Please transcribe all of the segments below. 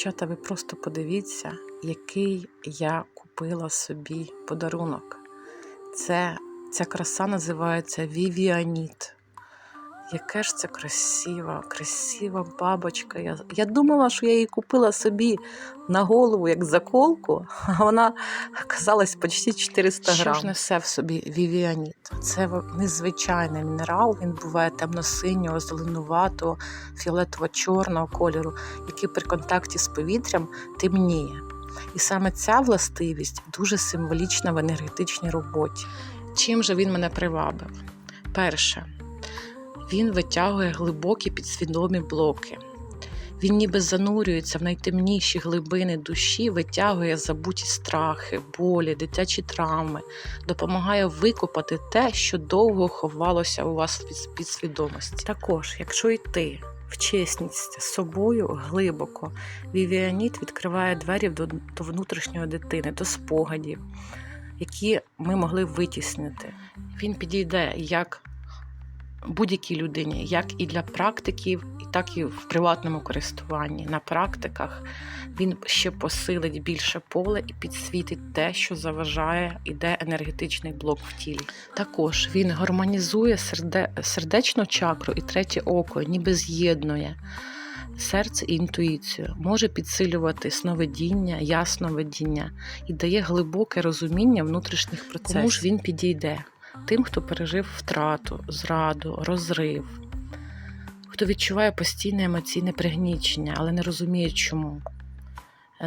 Дівчата, ви просто подивіться, який я купила собі подарунок. Це, ця краса називається Вівіаніт. Яке ж це красива, красива бабочка. Я, я думала, що я її купила собі на голову як заколку, а вона оказалась почти 400 грам. Що ж несе в собі вівіаніт? Це незвичайний мінерал. Він буває темно-синього, зеленуватого, фіолетово-чорного кольору, який при контакті з повітрям темніє. І саме ця властивість дуже символічна в енергетичній роботі. Чим же він мене привабив? Перше, він витягує глибокі підсвідомі блоки. Він ніби занурюється в найтемніші глибини душі, витягує забуті страхи, болі, дитячі травми, допомагає викопати те, що довго ховалося у вас в під- підсвідомості. Також, якщо йти в чесність з собою глибоко, Вівіаніт відкриває двері до, до внутрішньої дитини, до спогадів, які ми могли витіснити. Він підійде як будь-якій людині, як і для практиків, і так і в приватному користуванні. На практиках він ще посилить більше поле і підсвітить те, що заважає, іде енергетичний блок в тілі. Також він гармонізує серде, сердечну чакру і третє око, ніби з'єднує. Серце і інтуїцію може підсилювати сновидіння, ясновидіння і дає глибоке розуміння внутрішніх процесів. Кому ж він підійде? Тим, хто пережив втрату, зраду, розрив, хто відчуває постійне емоційне пригнічення, але не розуміє чому.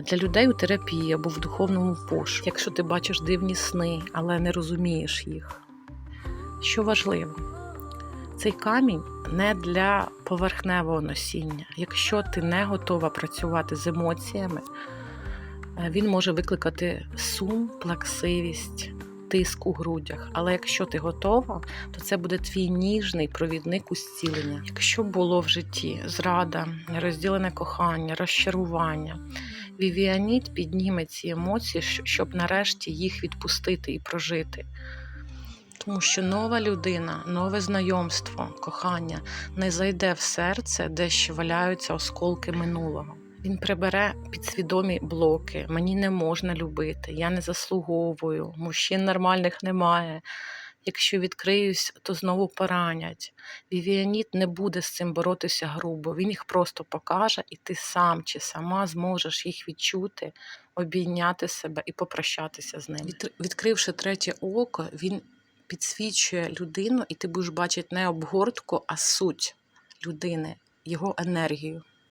Для людей у терапії або в духовному пошуку, якщо ти бачиш дивні сни, але не розумієш їх. Що важливо, цей камінь не для поверхневого носіння. Якщо ти не готова працювати з емоціями, е, він може викликати сум, плаксивість, тиск у грудях. Але якщо ти готова, то це буде твій ніжний провідник у зцілення. Якщо було в житті зрада, нерозділене кохання, розчарування, Вівіаніт підніме ці емоції, щоб нарешті їх відпустити і прожити. Тому що нова людина, нове знайомство, кохання не зайде в серце, де ще валяються осколки минулого. Він прибере підсвідомі блоки. Мені не можна любити, я не заслуговую, мужчин нормальних немає. Якщо відкриюсь, то знову поранять. Вівіаніт не буде з цим боротися грубо. Він їх просто покаже, і ти сам чи сама зможеш їх відчути, обійняти себе і попрощатися з ним. Відкривши третє око, він підсвічує людину, і ти будеш бачити не обгортку, а суть людини, його енергію.